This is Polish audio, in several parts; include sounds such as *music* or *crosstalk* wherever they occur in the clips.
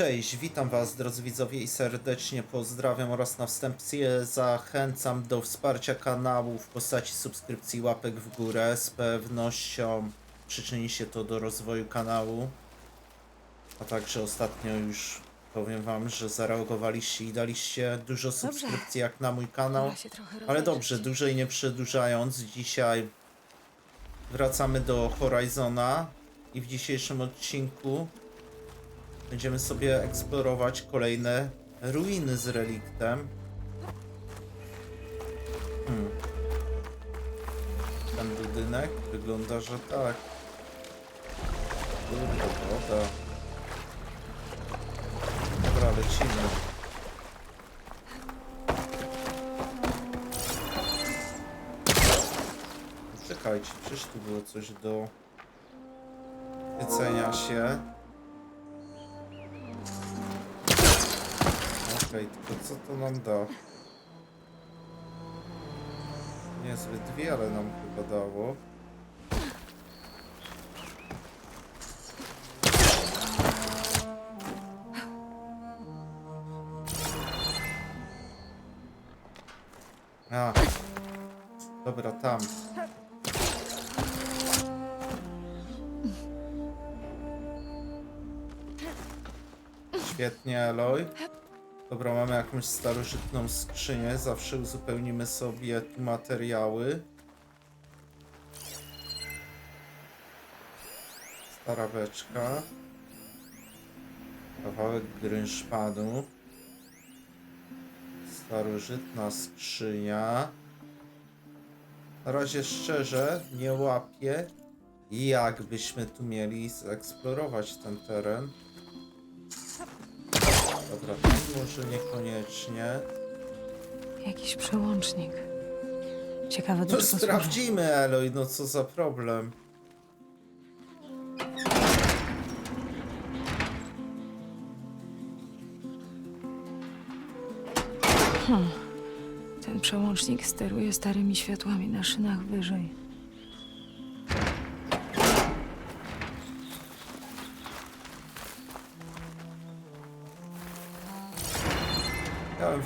Cześć, witam Was drodzy widzowie i serdecznie pozdrawiam oraz na wstępie zachęcam do wsparcia kanału w postaci subskrypcji łapek w górę. Z pewnością przyczyni się to do rozwoju kanału. A także ostatnio już powiem Wam, że zareagowaliście i daliście dużo subskrypcji jak na mój kanał. Ale dobrze, dłużej nie przedłużając, dzisiaj wracamy do Horizona i w dzisiejszym odcinku będziemy sobie eksplorować kolejne ruiny z reliktem. Hmm. Ten budynek wygląda, że tak. Kurde, woda. Dobra, lecimy. Czekajcie, przecież tu było coś do chwycenia się. Okej, tylko co to nam da? Niezbyt wiele nam chyba dało. A, dobra, tam. Świetnie, Eloy. Dobra, mamy jakąś starożytną skrzynię. Zawsze uzupełnimy sobie materiały. Stara beczka. Kawałek grynszpanu. Starożytna skrzynia. Na razie szczerze nie łapię, jak byśmy tu mieli zeksplorować ten teren. Dobra, może niekoniecznie. Jakiś przełącznik. Ciekawe do czego służy. sprawdzimy, Eloy, no co za problem. Ten przełącznik steruje starymi światłami na szynach wyżej.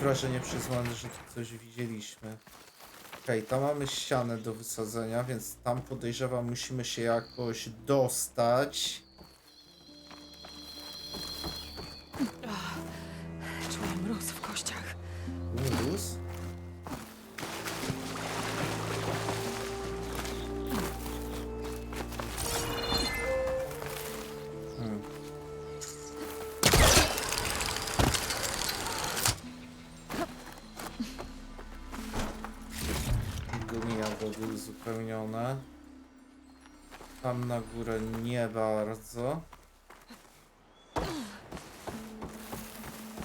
Wrażenie przez że tu coś widzieliśmy. Okej, tam mamy ścianę do wysadzenia, więc tam podejrzewam musimy się jakoś dostać. Tam na górę nie bardzo.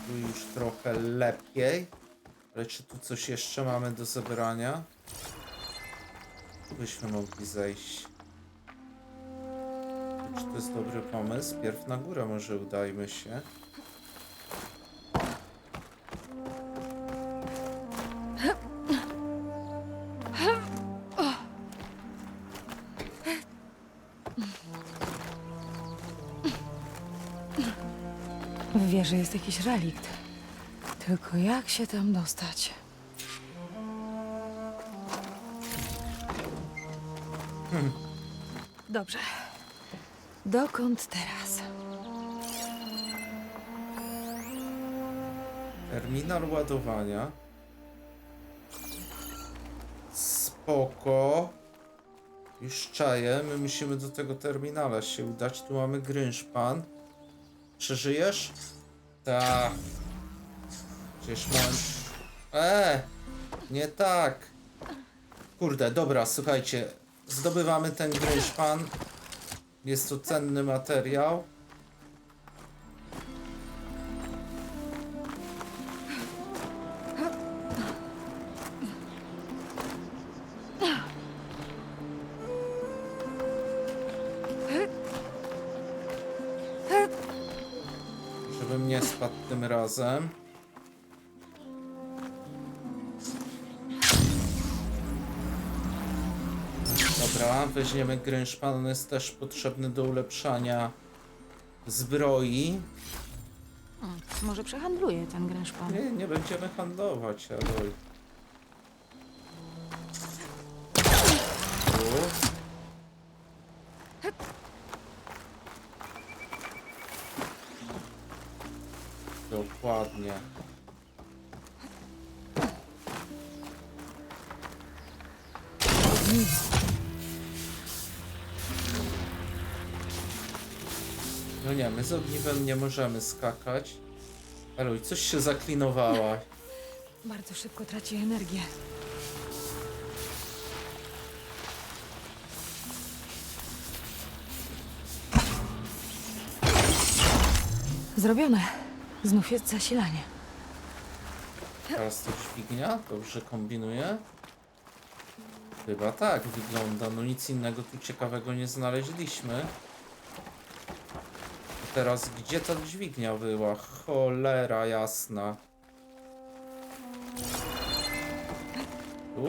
Tu już trochę lepiej. Ale czy tu coś jeszcze mamy do zebrania? Tu byśmy mogli zejść. Czy to jest dobry pomysł? Pierw na górę może udajmy się. W wieży jest jakiś relikt. Tylko jak się tam dostać? Dobrze. Dokąd teraz? Terminal ładowania. Spoko. Już czaję. My musimy do tego terminala się udać. Tu mamy grynszpan. Przeżyjesz? Tak. Przecież mam... E, nie tak. Kurde, dobra, słuchajcie. Zdobywamy ten grynszpan. Jest to cenny materiał. Spadł tym razem. Dobra, weźmiemy grynszpan, on jest też potrzebny do ulepszania zbroi. Może przehandluje ten grężpan. Nie, nie będziemy handlować, Aloy. No nie, my z ogniwem nie możemy skakać. Aloy, coś się zaklinowała. Bardzo szybko traci energię. Zrobione. Znów jest zasilanie. Teraz to dźwignia? Dobrze kombinuje? Chyba tak wygląda. No nic innego tu ciekawego nie znaleźliśmy. Teraz gdzie ta dźwignia była? Cholera jasna. Tu?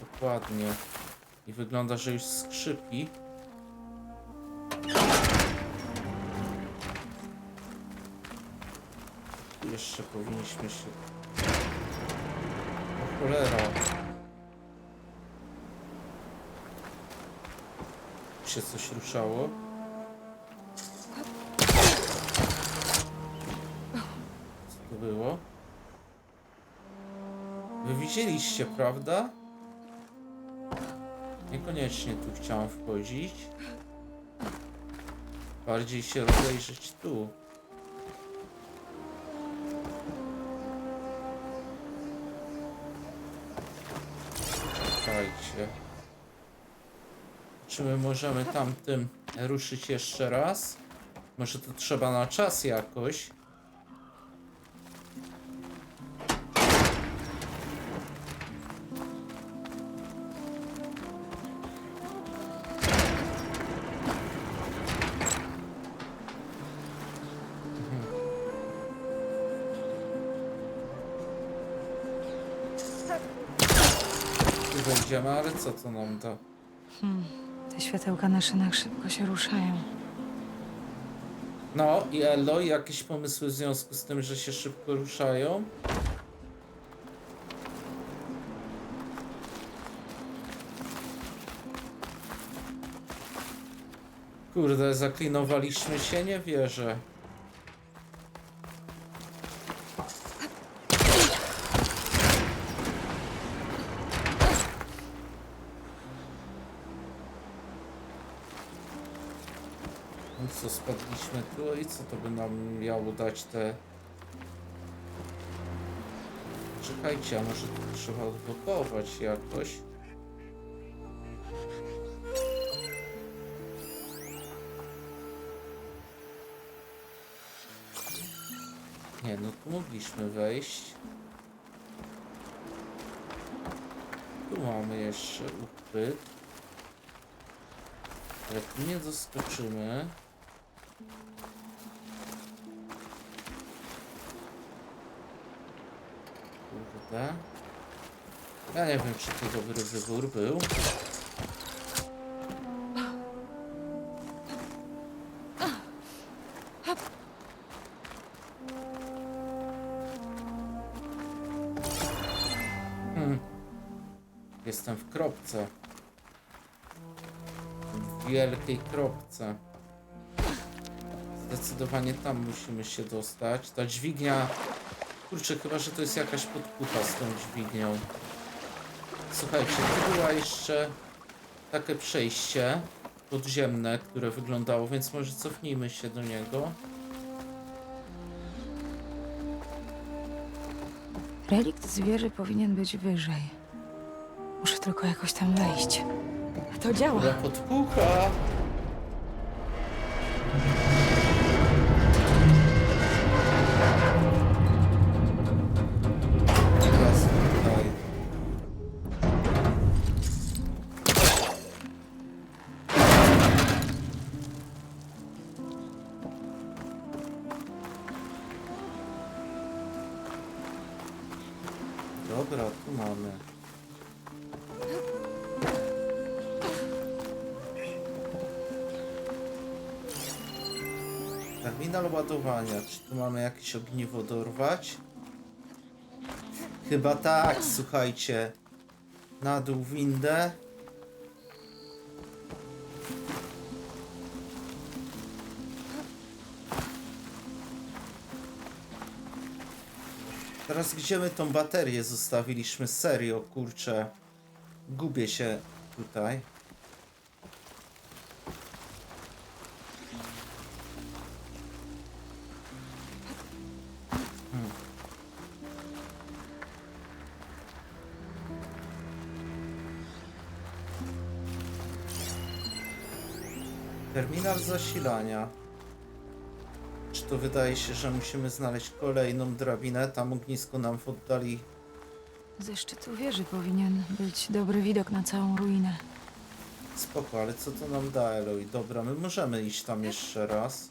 Dokładnie. I wygląda, że już skrzypi. Jeszcze powinniśmy się... O cholera. Tu się coś ruszało. Było? Wy widzieliście, prawda? Niekoniecznie tu chciałam wchodzić. Bardziej się rozejrzeć tu. Czekajcie. Czy my możemy tamtym ruszyć jeszcze raz? Może to trzeba na czas jakoś? Tu wejdziemy, ale co to nam da? Te światełka na szynach szybko się ruszają. No i Elo, jakieś pomysły w związku z tym, że się szybko ruszają? Kurde, zaklinowaliśmy się, nie wierzę. Co to by nam miało dać te... Czekajcie, a może trzeba odblokować jakoś? Nie, no tu mogliśmy wejść. Tu mamy jeszcze uchwyt. Ale tu nie doskoczymy. Kurde. Ja nie wiem, czy to dobry wybór był. Hmm. Jestem w kropce. W wielkiej kropce. Zdecydowanie tam musimy się dostać. Ta dźwignia... Kurczę, chyba, że to jest jakaś podpucha z tą dźwignią. Słuchajcie, tu była jeszcze takie przejście podziemne, które wyglądało, więc może cofnijmy się do niego. Relikt zwierzy powinien być wyżej. Muszę tylko jakoś tam wejść. To działa. Podpucha! Czy tu mamy jakieś ogniwo dorwać? Chyba tak, słuchajcie. Na dół windę. Teraz gdzie my tą baterię zostawiliśmy? Serio, kurczę. Gubię się tutaj. Zasilania. Czy to wydaje się, że musimy znaleźć kolejną drabinę? Tam ognisko nam w oddali Ze szczytu wieży powinien być dobry widok na całą ruinę. Spoko, ale co to nam da, Eloy? Dobra, my możemy iść tam jeszcze raz.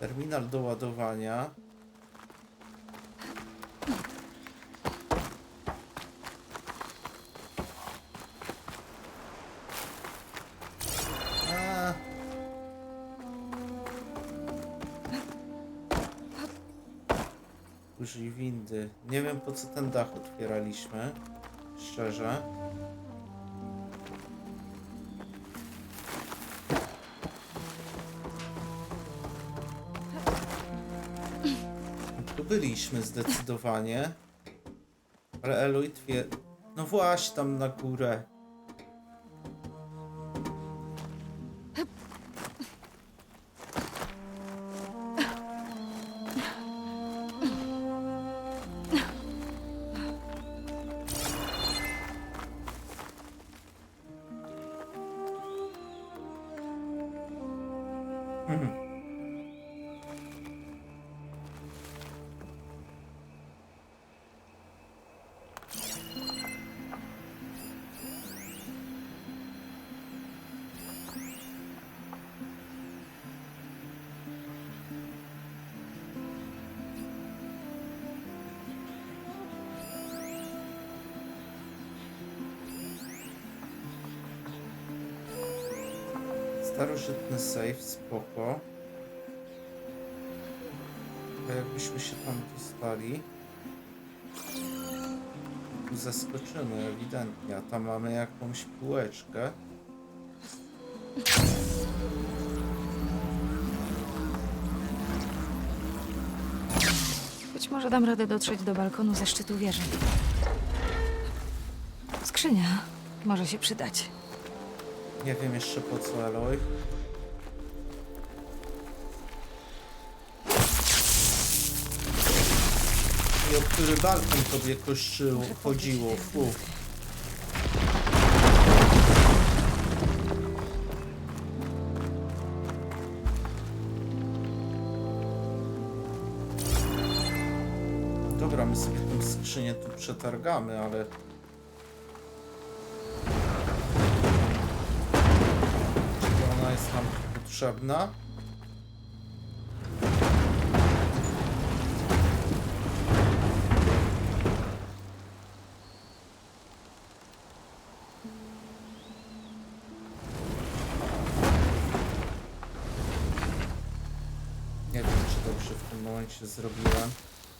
Terminal do ładowania. Nie wiem po co ten dach otwieraliśmy. Szczerze. Tu byliśmy zdecydowanie. Ale Eloy twier... No właśnie tam na górę. Starożytny safe, spoko. A jakbyśmy się tam dostali... Tu zaskoczymy ewidentnie, a tam mamy jakąś półeczkę. Być może dam radę dotrzeć do balkonu ze szczytu wieży. Skrzynia może się przydać. Nie wiem jeszcze po co, Eloy. I o który balkon tobie koszczyło, chodziło, fu. Dobra, my sobie tę skrzynię tu przetargamy, ale... potrzebna? Nie wiem, czy dobrze w tym momencie zrobiłem.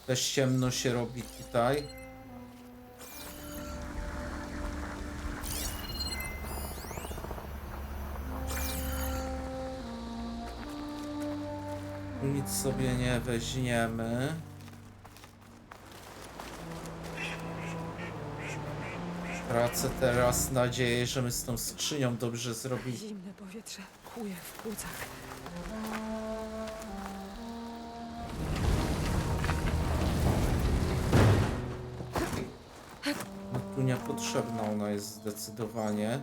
Też ciemno się robi tutaj. Sobie nie weźmiemy. Tracę teraz nadzieję, że my z tą skrzynią dobrze zrobimy. Zimne powietrze kuje w płucach. No tu niepotrzebna ona jest zdecydowanie.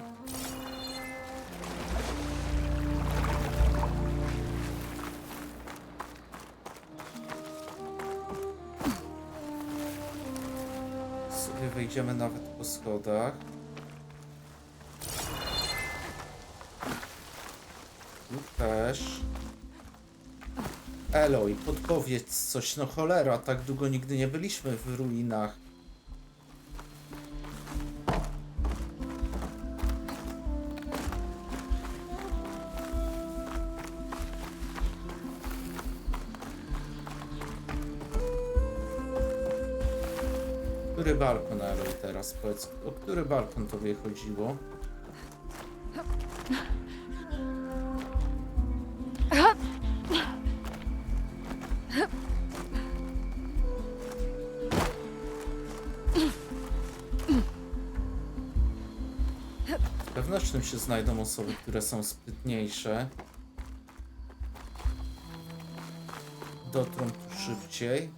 Sobie wejdziemy nawet po schodach. Tu też. Eloy, podpowiedz coś, no cholera, tak długo nigdy nie byliśmy w ruinach. Teraz powiedz? O który balkon tobie chodziło? W wewnętrznym się znajdą osoby, które są sprytniejsze. Dotrą tu szybciej.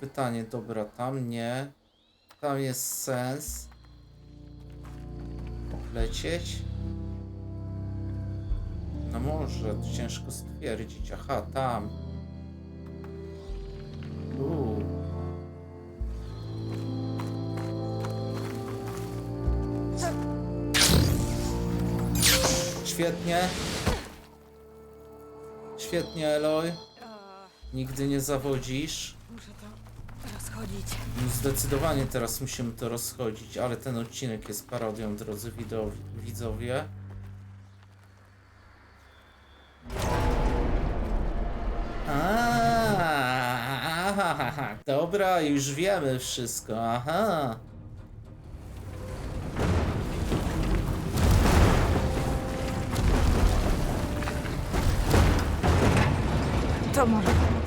Pytanie, dobra, tam nie. Tam jest sens. Lecieć? No może, ciężko stwierdzić. Aha, tam. Uuu. Świetnie. Świetnie, Eloy. Nigdy nie zawodzisz. Muszę to rozchodzić. No zdecydowanie teraz musimy to rozchodzić, ale ten odcinek jest parodią, drodzy widzowie. Aha, aha, dobra, już wiemy wszystko, aha. To może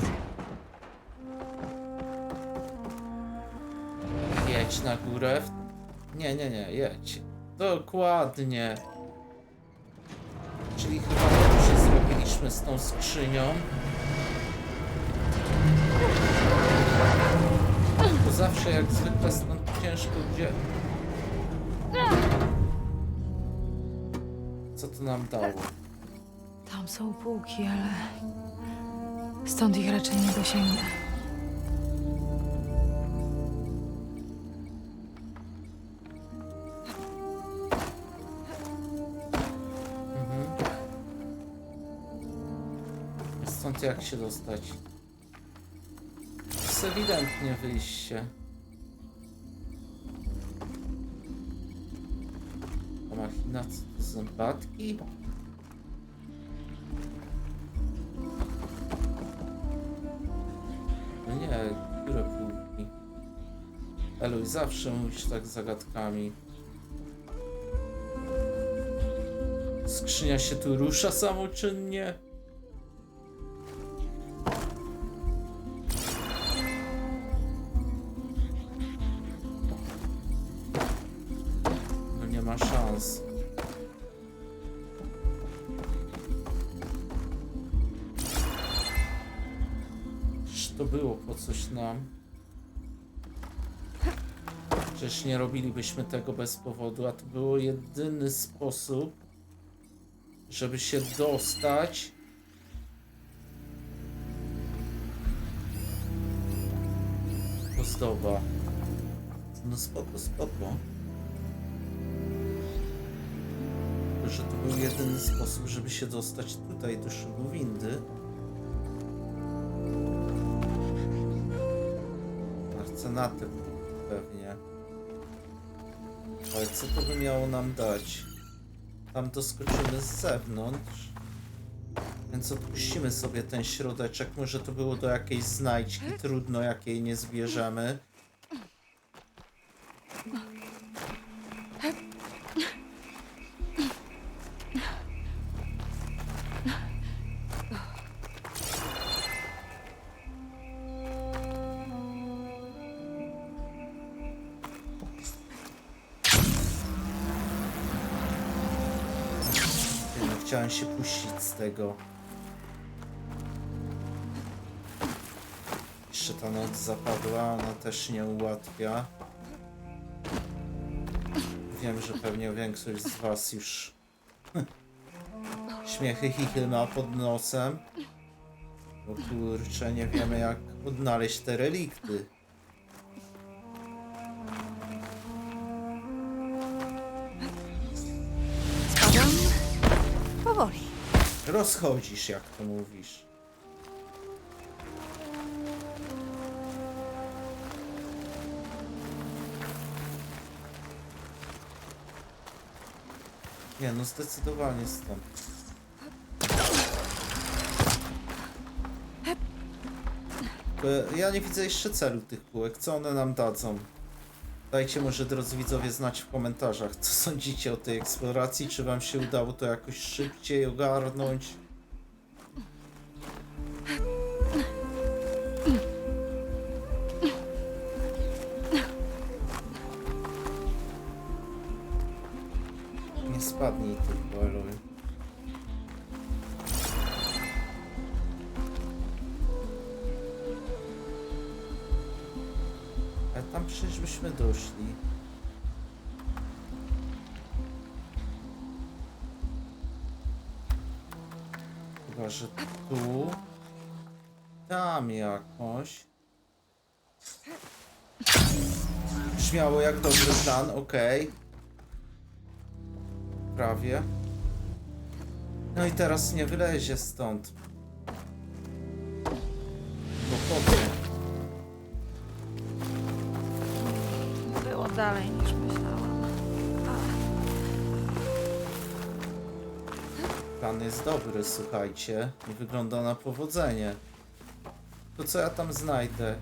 na górę. Nie, nie, nie, jedź. Dokładnie. Czyli chyba dobrze zrobiliśmy z tą skrzynią. Bo zawsze jak zwykle stąd ciężko gdzie... Co to nam dało? Tam są półki, ale stąd ich raczej nie dosięgnę. Stąd jak się dostać? To jest ewidentnie wyjście. A machina zębatki? No nie, które półki? Eluj, zawsze mówisz tak zagadkami. Skrzynia się tu rusza samoczynnie. Robilibyśmy tego bez powodu, a to było jedyny sposób, żeby się dostać. Ozdoba. No spoko, spoko. Że to był jedyny sposób, żeby się dostać tutaj do szybu windy. Arcenaty pewnie. Ale co to by miało nam dać? Tam doskoczymy z zewnątrz. Więc odpuścimy sobie ten środeczek. Może to było do jakiejś znajdźki. Trudno, jakiej nie zbierzemy. Chciałem się puścić z tego. Jeszcze ta noc zapadła, ona też nie ułatwia. Wiem, że pewnie większość z was już *laughs* śmiechy chichy ma pod nosem. Bo kurczę, nie wiemy jak odnaleźć te relikty. Rozchodzisz, jak to mówisz. Nie, no zdecydowanie stąd. Ja nie widzę jeszcze celu tych półek. Co one nam dadzą? Dajcie może, drodzy widzowie, znać w komentarzach, co sądzicie o tej eksploracji. Czy wam się udało to jakoś szybciej ogarnąć? Nie spadnij byśmy doszli. Chyba, że tu. Tam jakoś. Brzmiało jak dobry plan, okej. Prawie. No i teraz nie wylezie stąd. Dalej niż myślałam. Plan jest dobry, słuchajcie. Nie wygląda na powodzenie. To co ja tam znajdę?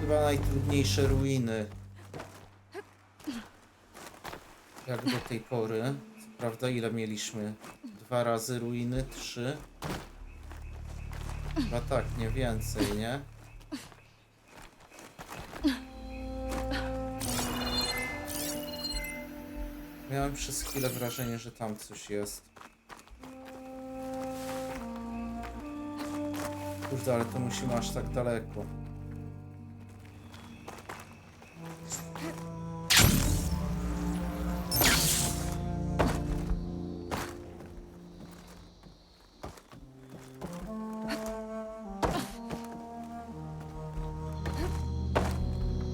Chyba najtrudniejsze ruiny. Jak do tej pory. Prawda ile mieliśmy? Dwa razy ruiny? Trzy? Chyba tak, nie więcej, nie? Miałem przez chwilę wrażenie, że tam coś jest. Kurde, ale to musimy aż tak daleko.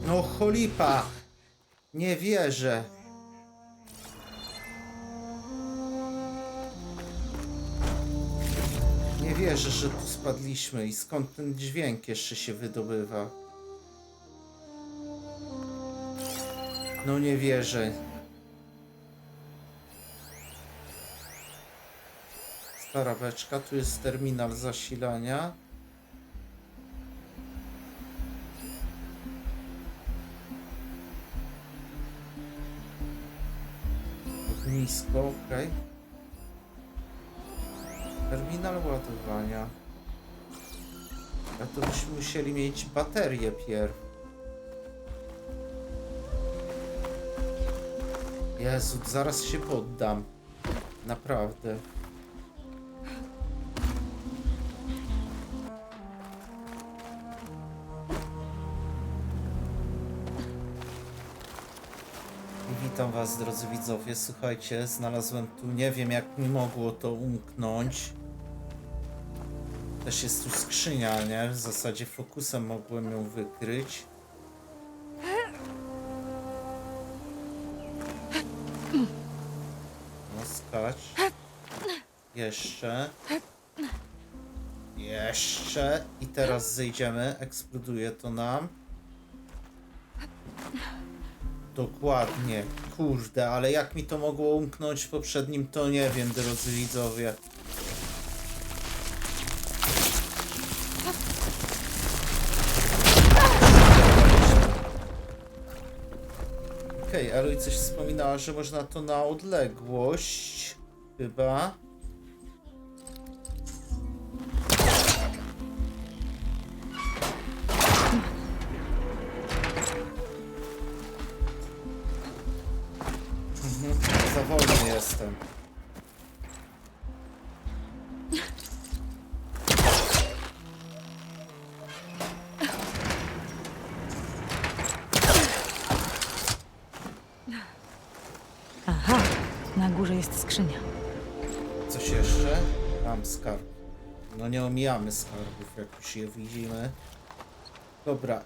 No cholipa! Nie wierzę. Wierzę, że tu spadliśmy i skąd ten dźwięk jeszcze się wydobywa. No nie wierzę. Stara beczka, tu jest terminal zasilania. Ognisko, okej. Terminal ładowania. A to byśmy musieli mieć baterię pierw. Jezu, zaraz się poddam. Naprawdę. Was, drodzy widzowie. Słuchajcie, znalazłem tu, nie wiem jak mi mogło to umknąć. Też jest tu skrzynia, nie? W zasadzie fokusem mogłem ją wykryć. No skacz. Jeszcze. Jeszcze. I teraz zejdziemy. Eksploduje to nam. Dokładnie. Kurde, ale jak mi to mogło umknąć w poprzednim, to nie wiem, drodzy widzowie. Okej, okay, Eloy coś wspominała, że można to na odległość. Chyba. Coś jeszcze? Tam skarb. No nie omijamy skarbów, jak już je widzimy. Dobra.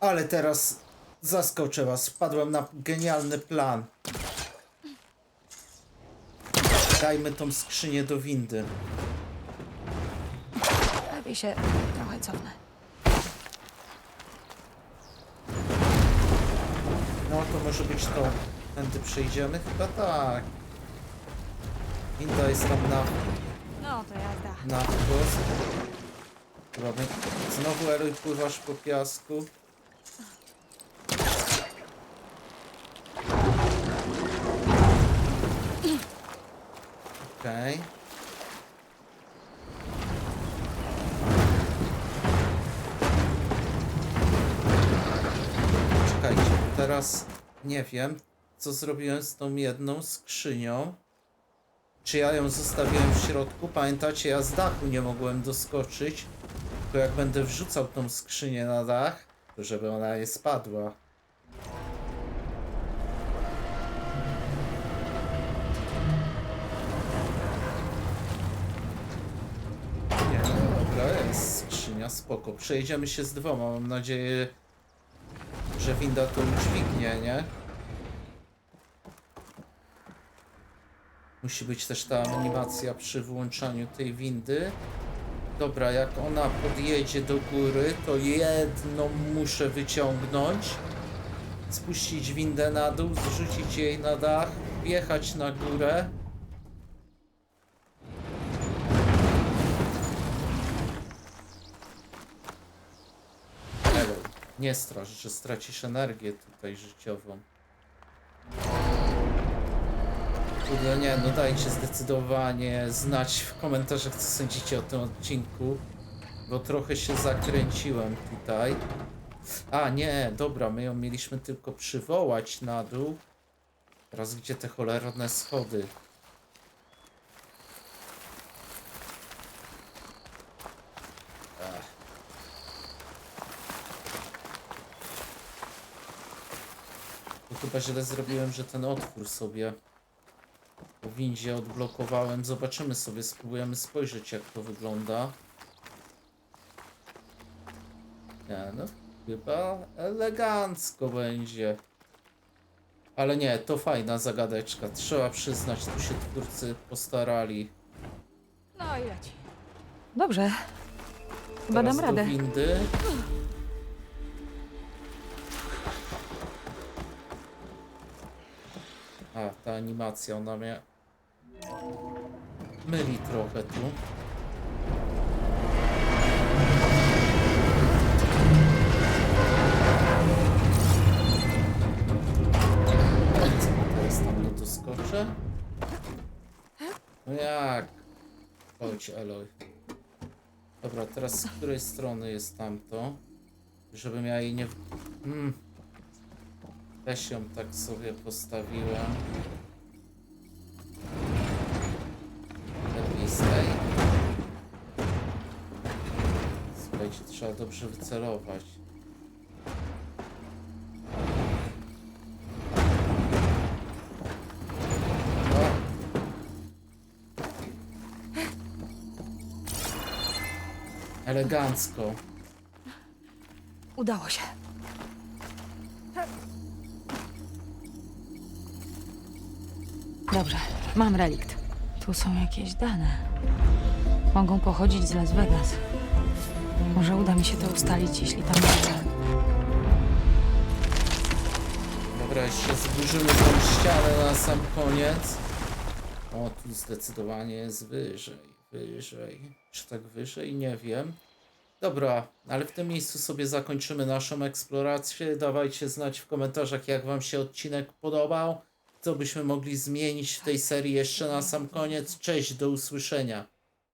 Ale teraz zaskoczę was. Wpadłem na genialny plan. Dajmy tą skrzynię do windy. Lepiej się trochę cofnę. No to może być to. Tędy przejdziemy? Chyba tak. Winda jest tam na No to jazda. na wprost. Robimy. Znowu Eluj pływasz po piasku. Okej. Czekajcie, teraz nie wiem, co zrobiłem z tą jedną skrzynią. Czy ja ją zostawiłem w środku? Pamiętacie, ja z dachu nie mogłem doskoczyć. Tylko jak będę wrzucał tą skrzynię na dach, to żeby ona nie spadła. Nie, no dobra, jest skrzynia, spoko. Przejedziemy się z dwoma, mam nadzieję, że winda to udźwignie, nie? Musi być też ta animacja przy włączaniu tej windy. Dobra, jak ona podjedzie do góry, to jedną muszę wyciągnąć. Spuścić windę na dół, zrzucić jej na dach, wjechać na górę. Nie strasz, że stracisz energię tutaj życiową. Kurde, nie, no dajcie zdecydowanie znać w komentarzach, co sądzicie o tym odcinku, bo trochę się zakręciłem tutaj. A, nie, dobra, my ją mieliśmy tylko przywołać na dół. Teraz gdzie te cholerne schody? Ech. Chyba źle zrobiłem, że ten otwór sobie windzie odblokowałem. Zobaczymy sobie, spróbujemy spojrzeć jak to wygląda. Nie, no chyba elegancko będzie. Ale nie, to fajna zagadeczka. Trzeba przyznać, tu się twórcy postarali. No i leci. Dobrze. Chyba Teraz dam radę. windy. A, ta animacja, ona mnie myli trochę tu. Teraz tam doskoczę? No jak? Chodź, Eloy. Dobra, teraz z której strony jest tamto? Żebym ja jej nie... Mm. Weź ją tak sobie postawiłem. Lepiej z tej. Słuchajcie, trzeba dobrze wycelować. Elegancko. Udało się. Dobrze, mam relikt. Tu są jakieś dane. Mogą pochodzić z Las Vegas. Może uda mi się to ustalić, jeśli tam będę. Dobra, jeszcze zburzymy tą ścianę na sam koniec. O, tu zdecydowanie jest wyżej, wyżej. Czy tak wyżej? Nie wiem. Dobra, ale w tym miejscu sobie zakończymy naszą eksplorację. Dawajcie znać w komentarzach, jak Wam się odcinek podobał. Co byśmy mogli zmienić w tej serii jeszcze na sam koniec. Cześć, do usłyszenia.